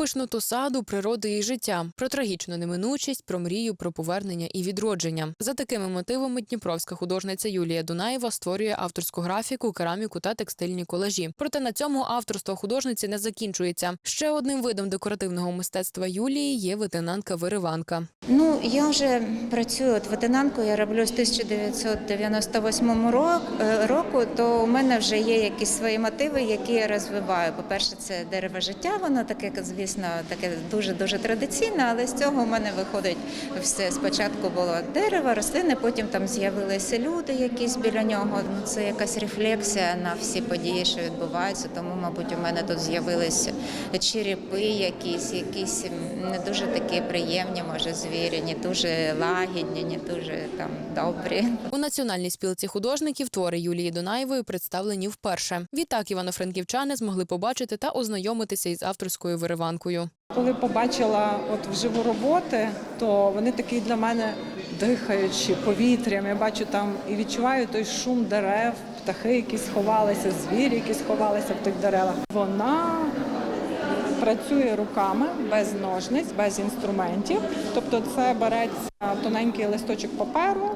пишноту саду, природи і життя, про трагічну неминучість, про мрію, про повернення і відродження. За такими мотивами дніпровська художниця Юлія Дунаєва створює авторську графіку, кераміку та текстильні колажі. Проте на цьому авторство художниці не закінчується. Ще одним видом декоративного мистецтва Юлії є ветенанка-вириванка. Ну, я вже працюю от ветенанкою, я роблю з 1998 рок- е, року, то у мене вже є якісь свої мотиви, які я розвиваю. По-перше, це дерево життя, воно таке, звісно, таке дуже-дуже традиційне, але з цього в мене виходить все. Спочатку було дерево, рослини, потім там з'явилися люди якісь біля нього. Ну, це якась рефлексія на всі події, що відбуваються. Тому, мабуть, у мене тут з'явилися черепи якісь, якісь не дуже такі приємні, може, звірі, не дуже лагідні, не дуже там добрі. У національній спілці художників твори Юлії Дунаєвої представлені вперше. Відтак івано-франківчани змогли побачити та ознайомитися із авторською вириванкою. Коли побачила от вживу роботи, то вони такі для мене дихаючі повітрям. Я бачу там і відчуваю той шум дерев, птахи, які сховалися, звірі, які сховалися в тих деревах. Вона працює руками без ножниць, без інструментів. Тобто, це береться тоненький листочок паперу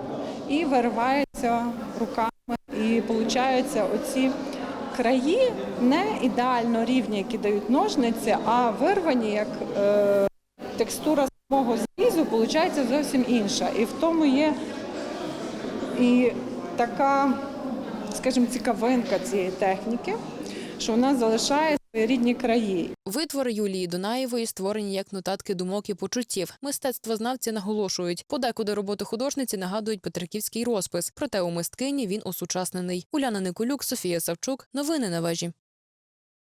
і виривається руками, і получаються оці. Краї не ідеально рівні, які дають ножниці, а вирвані як е, текстура самого зрізу, виходить зовсім інша. І в тому є і така, скажімо, цікавинка цієї техніки, що вона залишає свої рідні краї. Витвори Юлії Дунаєвої створені як нотатки думок і почуттів. Мистецтвознавці наголошують, подекуди роботи художниці нагадують петриківський розпис. Проте у мисткині він осучаснений. Уляна Николюк, Софія Савчук. Новини на вежі.